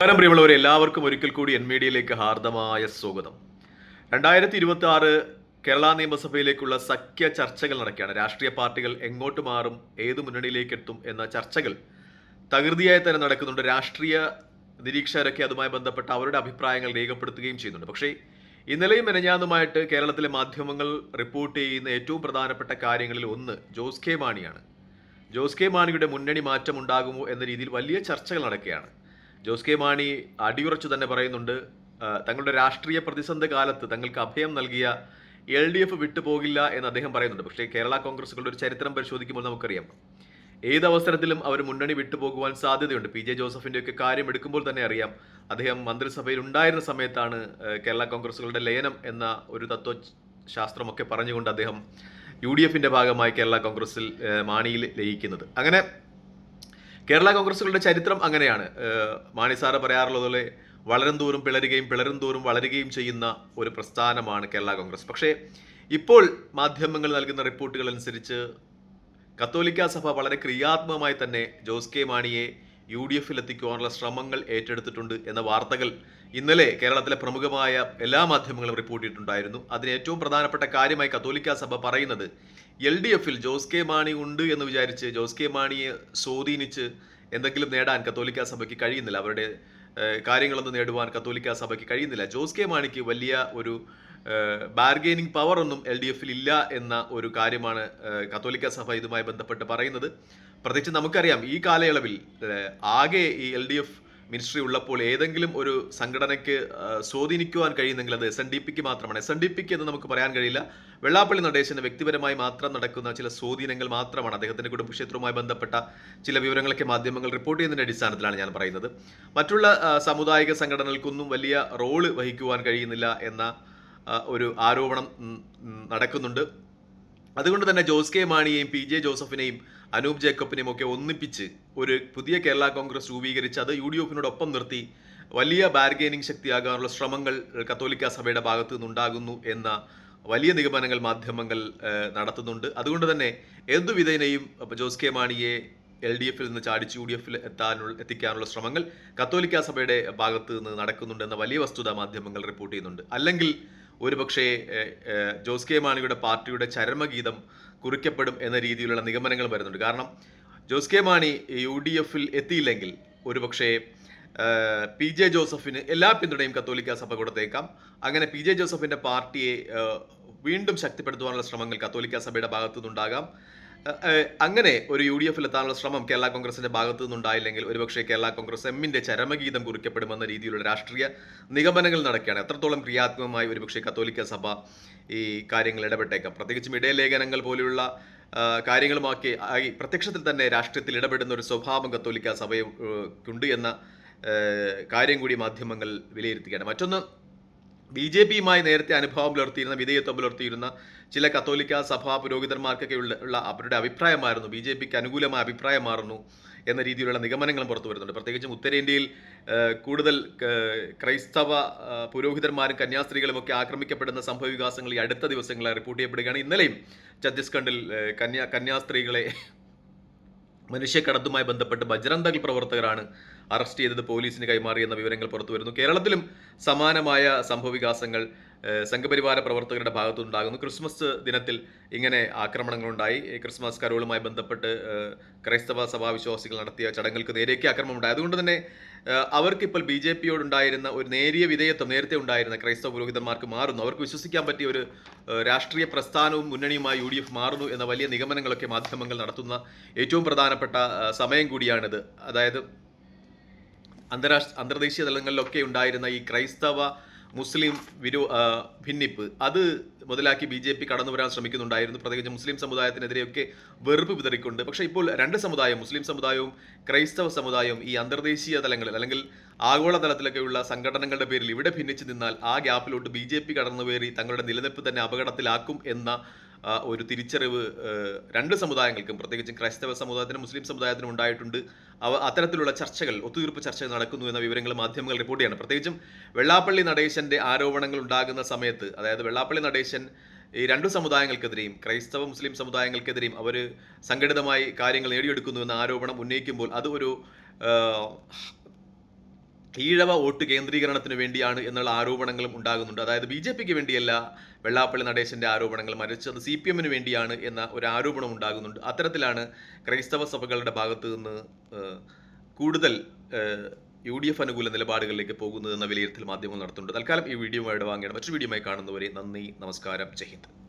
നമസ്കാരം പ്രിയമുള്ളവരെ. എല്ലാവർക്കും ഒരിക്കൽ കൂടി എൻ മീഡിയയിലേക്ക് ഹാർദമായ സ്വാഗതം. രണ്ടായിരത്തി ഇരുപത്തി ആറ് കേരള നിയമസഭയിലേക്കുള്ള സഖ്യ ചർച്ചകൾ നടക്കുകയാണ്. രാഷ്ട്രീയ പാർട്ടികൾ എങ്ങോട്ട് മാറും ഏത് മുന്നണിയിലേക്ക് എത്തും എന്ന ചർച്ചകൾ തകൃതിയായി തന്നെ നടക്കുന്നുണ്ട്. രാഷ്ട്രീയ നിരീക്ഷകരൊക്കെ അതുമായി ബന്ധപ്പെട്ട അവരുടെ അഭിപ്രായങ്ങൾ രേഖപ്പെടുത്തുകയും ചെയ്യുന്നുണ്ട്. പക്ഷേ ഇന്നലെയും മെനഞ്ഞാന്നുമായിട്ട് കേരളത്തിലെ മാധ്യമങ്ങൾ റിപ്പോർട്ട് ചെയ്യുന്ന ഏറ്റവും പ്രധാനപ്പെട്ട കാര്യങ്ങളിൽ ഒന്ന് ജോസ് കെ മാണിയാണ്. ജോസ് കെ മാണിയുടെ മുന്നണി മാറ്റം ഉണ്ടാകുമോ എന്ന രീതിയിൽ വലിയ ചർച്ചകൾ നടക്കുകയാണ്. ജോസ് കെ മാണി അടിയുറച്ചു തന്നെ പറയുന്നുണ്ട് തങ്ങളുടെ രാഷ്ട്രീയ പ്രതിസന്ധി കാലത്ത് തങ്ങൾക്ക് അഭയം നൽകിയ എൽ ഡി എഫ് വിട്ടുപോകില്ല എന്ന് അദ്ദേഹം പറയുന്നുണ്ട്. പക്ഷേ കേരള കോൺഗ്രസുകളുടെ ഒരു ചരിത്രം പരിശോധിക്കുമ്പോൾ നമുക്കറിയാം ഏത് അവസരത്തിലും അവർ മുന്നണി വിട്ടുപോകുവാൻ സാധ്യതയുണ്ട്. പി. ജെ. ജോസഫിന്റെ ഒക്കെ കാര്യം എടുക്കുമ്പോൾ തന്നെ അറിയാം അദ്ദേഹം മന്ത്രിസഭയിൽ ഉണ്ടായിരുന്ന സമയത്താണ് കേരള കോൺഗ്രസുകളുടെ ലയനം എന്ന ഒരു തത്വശാസ്ത്രമൊക്കെ പറഞ്ഞുകൊണ്ട് അദ്ദേഹം യു ഡി എഫിന്റെ ഭാഗമായി കേരള കോൺഗ്രസിൽ മാണിയിൽ ലയിക്കുന്നത്. അങ്ങനെ കേരള കോൺഗ്രസുകളുടെ ചരിത്രം അങ്ങനെയാണ്. മാണിസാറ് മാണി സാറ് പറയാറുള്ളതുപോലെ വളരും തോറും പിളരുകയും പിളരും തോറും വളരുകയും ചെയ്യുന്ന ഒരു പ്രസ്ഥാനമാണ് കേരള കോൺഗ്രസ്. പക്ഷേ ഇപ്പോൾ മാധ്യമങ്ങൾ നൽകുന്ന റിപ്പോർട്ടുകൾ അനുസരിച്ച് കത്തോലിക്ക സഭ വളരെ ക്രിയാത്മകമായി തന്നെ ജോസ് കെ മാണിയെ യു ഡി എഫിൽ എത്തിക്കുവാനുള്ള ശ്രമങ്ങൾ ഏറ്റെടുത്തിട്ടുണ്ട് എന്ന വാർത്തകൾ ഇന്നലെ കേരളത്തിലെ പ്രമുഖമായ എല്ലാ മാധ്യമങ്ങളും റിപ്പോർട്ട് ചെയ്തിട്ടുണ്ടായിരുന്നു. അതിന് ഏറ്റവും പ്രധാനപ്പെട്ട കാര്യമായി കത്തോലിക്ക സഭ പറയുന്നത് എൽ ഡി എഫിൽ ജോസ് കെ മാണി ഉണ്ട് എന്ന് വിചാരിച്ച് ജോസ് കെ മാണിയെ സ്വാധീനിച്ച് എന്തെങ്കിലും നേടാൻ കത്തോലിക്ക സഭയ്ക്ക് കഴിയുന്നില്ല. അവരുടെ കാര്യങ്ങളൊന്നും നേടുവാൻ കത്തോലിക്ക സഭയ്ക്ക് കഴിയുന്നില്ല. ജോസ് കെ മാണിക്ക് വലിയ ഒരു ബാർഗെയിനിങ് പവർ ഒന്നും എൽ ഡി എഫിൽ ഇല്ല എന്ന ഒരു കാര്യമാണ് കത്തോലിക്ക സഭ ഇതുമായി ബന്ധപ്പെട്ട് പറയുന്നത്. പ്രത്യേകിച്ച് നമുക്കറിയാം ഈ കാലയളവിൽ ആകെ ഈ എൽ ഡി എഫ് മിനിസ്ട്രി ഉള്ളപ്പോൾ ഏതെങ്കിലും ഒരു സംഘടനയ്ക്ക് സ്വാധീനിക്കുവാൻ കഴിയുന്നെങ്കിൽ അത് എസ് എൻ ഡി പിക്ക് മാത്രമാണ്. എസ് എൻ ഡി പിക്ക് എന്ന് നമുക്ക് പറയാൻ കഴിയില്ല. വെള്ളാപ്പള്ളി നടേശന് വ്യക്തിപരമായി മാത്രം നടക്കുന്ന ചില സ്വാധീനങ്ങൾ മാത്രമാണ് അദ്ദേഹത്തിന്റെ കുടുംബക്ഷേത്രവുമായി ബന്ധപ്പെട്ട ചില വിവരങ്ങളൊക്കെ മാധ്യമങ്ങൾ റിപ്പോർട്ട് ചെയ്യുന്നതിന്റെ അടിസ്ഥാനത്തിലാണ് ഞാൻ പറയുന്നത്. മറ്റുള്ള സാമുദായിക സംഘടനകൾക്കൊന്നും വലിയ റോൾ വഹിക്കുവാൻ കഴിയുന്നില്ല എന്ന ഒരു ആരോപണം നടക്കുന്നുണ്ട്. അതുകൊണ്ട് തന്നെ ജോസ് കെ മാണിയെയും പി ജെ ജോസഫിനെയും അനൂപ് ജേക്കബിനെയും ഒക്കെ ഒന്നിപ്പിച്ച് ഒരു പുതിയ കേരള കോൺഗ്രസ് രൂപീകരിച്ച് അത് യു ഡി എഫിനോടൊപ്പം നിർത്തി വലിയ ബാർഗെയിനിങ് ശക്തിയാകാനുള്ള ശ്രമങ്ങൾ കത്തോലിക്ക സഭയുടെ ഭാഗത്തു നിന്നുണ്ടാകുന്നു എന്ന വലിയ നിഗമനങ്ങൾ മാധ്യമങ്ങൾ നടത്തുന്നുണ്ട്. അതുകൊണ്ട് തന്നെ എന്തു വിധേനയും ജോസ് കെ മാണിയെ എൽ ഡി എഫിൽ നിന്ന് ചാടിച്ച് യു ഡി എഫിൽ എത്താനുള്ള എത്തിക്കാനുള്ള ശ്രമങ്ങൾ കത്തോലിക്ക സഭയുടെ ഭാഗത്ത് നിന്ന് നടക്കുന്നുണ്ടെന്ന വലിയ വസ്തുത മാധ്യമങ്ങൾ റിപ്പോർട്ട് ചെയ്യുന്നുണ്ട്. അല്ലെങ്കിൽ ഒരുപക്ഷേ ജോസ് കെ മാണിയുടെ പാർട്ടിയുടെ ചരമഗീതം കുറിക്കപ്പെടും എന്ന രീതിയിലുള്ള നിഗമനങ്ങൾ വരുന്നുണ്ട്. കാരണം Jose K Mani U D എഫിൽ എത്തിയില്ലെങ്കിൽ ഒരുപക്ഷേ പി ജെ ജോസഫിന് എല്ലാ പിന്തുണയും കത്തോലിക്ക സഭ കൊടുത്തേക്കാം. അങ്ങനെ പി ജെ ജോസഫിന്റെ പാർട്ടിയെ വീണ്ടും ശക്തിപ്പെടുത്തുവാനുള്ള ശ്രമങ്ങൾ കത്തോലിക്ക സഭയുടെ ഭാഗത്തു നിന്നുണ്ടാകാം ഏഹ്, ഏഹ്, അങ്ങനെ ഒരു യു ഡി എഫിൽ എത്താനുള്ള ശ്രമം കേരള കോൺഗ്രസിന്റെ ഭാഗത്തു നിന്നുണ്ടായില്ലെങ്കിൽ ഒരുപക്ഷെ കേരള കോൺഗ്രസ് എമ്മിന്റെ ചരമഗീതം കുറിക്കപ്പെടുമെന്ന രീതിയിലുള്ള രാഷ്ട്രീയ നിഗമനങ്ങൾ നടക്കുകയാണ്. എത്രത്തോളം ക്രിയാത്മകമായി ഒരുപക്ഷെ കത്തോലിക്ക സഭ ഈ കാര്യങ്ങൾ ഇടപെട്ടേക്കാം? പ്രത്യേകിച്ചും ഇടയലേഖനങ്ങൾ പോലെയുള്ള കാര്യങ്ങളുമാക്കി ആയി പ്രത്യക്ഷത്തിൽ തന്നെ രാഷ്ട്രീയത്തിൽ ഇടപെടുന്ന ഒരു സ്വഭാവം കത്തോലിക്ക സഭയുണ്ട് എന്ന കാര്യം കൂടി മാധ്യമങ്ങൾ വിലയിരുത്തുകയാണ്. മറ്റൊന്ന് ബി ജെ പിയുമായി നേരത്തെ അനുഭവം പുലർത്തിയിരുന്ന വിധേയത്വം പുലർത്തിയിരുന്ന ചില കത്തോലിക്ക സഭാ പുരോഹിതന്മാർക്കൊക്കെ ഉള്ള അവരുടെ അഭിപ്രായമായിരുന്നു. ബി ജെ പിക്ക് അനുകൂലമായ അഭിപ്രായമായിരുന്നു എന്ന രീതിയിലുള്ള നിഗമനങ്ങളും പുറത്തു വരുന്നുണ്ട്. പ്രത്യേകിച്ചും ഉത്തരേന്ത്യയിൽ കൂടുതൽ ക്രൈസ്തവ പുരോഹിതന്മാരും കന്യാസ്ത്രീകളും ഒക്കെ ആക്രമിക്കപ്പെടുന്ന സംഭവ വികാസങ്ങൾ ഈ അടുത്ത ദിവസങ്ങളെ റിപ്പോർട്ട് ചെയ്യപ്പെടുകയാണ്. ഇന്നലെയും ഛത്തീസ്ഗഡിൽ കന്യാ കന്യാസ്ത്രീകളെ മനുഷ്യക്കടത്തുമായി ബന്ധപ്പെട്ട് ബജ്രന്തകൾ പ്രവർത്തകരാണ് അറസ്റ്റ് ചെയ്തത് പോലീസിന് കൈമാറിയെന്ന വിവരങ്ങൾ പുറത്തുവരുന്നു. കേരളത്തിലും സമാനമായ സംഭവവികാസങ്ങൾ സംഘപരിവാര പ്രവർത്തകരുടെ ഭാഗത്തുനിന്നുണ്ടാകുന്നു. ക്രിസ്മസ് ദിനത്തിൽ ഇങ്ങനെ ആക്രമണങ്ങളുണ്ടായി. ക്രിസ്മസ് കരോളുമായി ബന്ധപ്പെട്ട് ക്രൈസ്തവ സഭാവിശ്വാസികൾ നടത്തിയ ചടങ്ങുകൾക്ക് നേരെയൊക്കെ ആക്രമണമുണ്ടായി. അതുകൊണ്ട് തന്നെ അവർക്കിപ്പോൾ ബി ജെ പിയോടുണ്ടായിരുന്ന ഒരു നേരിയ വിധേയത്വം നേരത്തെ ഉണ്ടായിരുന്ന ക്രൈസ്തവ പുരോഹിതന്മാർക്ക് മാറുന്നു. അവർക്ക് വിശ്വസിക്കാൻ പറ്റിയ ഒരു രാഷ്ട്രീയ പ്രസ്ഥാനവും മുന്നണിയുമായി യു ഡി എഫ് മാറുന്നു എന്ന വലിയ നിഗമനങ്ങളൊക്കെ മാധ്യമങ്ങൾ നടത്തുന്ന ഏറ്റവും പ്രധാനപ്പെട്ട സമയം കൂടിയാണിത്. അതായത് അന്താരാഷ്ട്ര അന്തർദേശീയ തലങ്ങളിലൊക്കെ ഉണ്ടായിരുന്ന ഈ ക്രൈസ്തവ മുസ്ലിം വിരോ ഭിന്നിപ്പ്. അത് മുതലാക്കി ബി ജെ പി കടന്നു വരാൻ ശ്രമിക്കുന്നുണ്ടായിരുന്നു. പ്രത്യേകിച്ച് മുസ്ലിം സമുദായത്തിനെതിരെയൊക്കെ വെറുപ്പ് വിതറിക്കൊണ്ട്. പക്ഷേ ഇപ്പോൾ രണ്ട് സമുദായം മുസ്ലിം സമുദായവും ക്രൈസ്തവ സമുദായവും ഈ അന്തർദേശീയ തലങ്ങളിൽ അല്ലെങ്കിൽ ആഗോള തലത്തിലൊക്കെയുള്ള സംഘടനകളുടെ പേരിൽ ഇവിടെ ഭിന്നിച്ചു നിന്നാൽ ആ ഗ്യാപ്പിലോട്ട് ബി ജെ പി കടന്നു കയറി തങ്ങളുടെ നിലനിൽപ്പ് തന്നെ അപകടത്തിലാക്കും എന്ന ഒരു തിരിച്ചറിവ് രണ്ട് സമുദായങ്ങൾക്കും പ്രത്യേകിച്ചും ക്രൈസ്തവ സമുദായത്തിനും മുസ്ലിം സമുദായത്തിനും ഉണ്ടായിട്ടുണ്ട്. അവ അത്തരത്തിലുള്ള ചർച്ചകൾ ഒത്തുതീർപ്പ് ചർച്ചകൾ നടക്കുന്നു എന്ന വിവരങ്ങൾ മാധ്യമങ്ങൾ റിപ്പോർട്ട് ചെയ്യണം. പ്രത്യേകിച്ചും വെള്ളാപ്പള്ളി നടേശന്റെ ആരോപണങ്ങൾ ഉണ്ടാകുന്ന സമയത്ത് അതായത് വെള്ളാപ്പള്ളി നടേശൻ ഈ രണ്ടു സമുദായങ്ങൾക്കെതിരെയും ക്രൈസ്തവ മുസ്ലിം സമുദായങ്ങൾക്കെതിരെയും അവർ സംഘടിതമായി കാര്യങ്ങൾ നേടിയെടുക്കുന്നു എന്ന ആരോപണം ഉന്നയിക്കുമ്പോൾ അത് ഒരു ഈഴവ വോട്ട് കേന്ദ്രീകരണത്തിന് വേണ്ടിയാണ് എന്നുള്ള ആരോപണങ്ങളും ഉണ്ടാകുന്നുണ്ട്. അതായത് ബി ജെ പിക്ക് വേണ്ടിയല്ല വെള്ളാപ്പള്ളി നടേശന്റെ ആരോപണങ്ങൾ മറിച്ച് അത് സി പി എമ്മിന് വേണ്ടിയാണ് എന്ന ഒരു ആരോപണം ഉണ്ടാകുന്നുണ്ട്. അത്തരത്തിലാണ് ക്രൈസ്തവ സഭകളുടെ ഭാഗത്ത് നിന്ന് കൂടുതൽ യു ഡി എഫ് അനുകൂല നിലപാടുകളിലേക്ക് പോകുന്നത് എന്ന വിലയിരുത്തൽ മാധ്യമങ്ങൾ നടത്തുന്നുണ്ട്. തൽക്കാലം ഈ വീഡിയോ വാങ്ങിയാണ് മറ്റൊരു വീഡിയോയുമായി കാണുന്നവരെ നന്ദി നമസ്കാരം. ജയ് ഹിന്ദ്.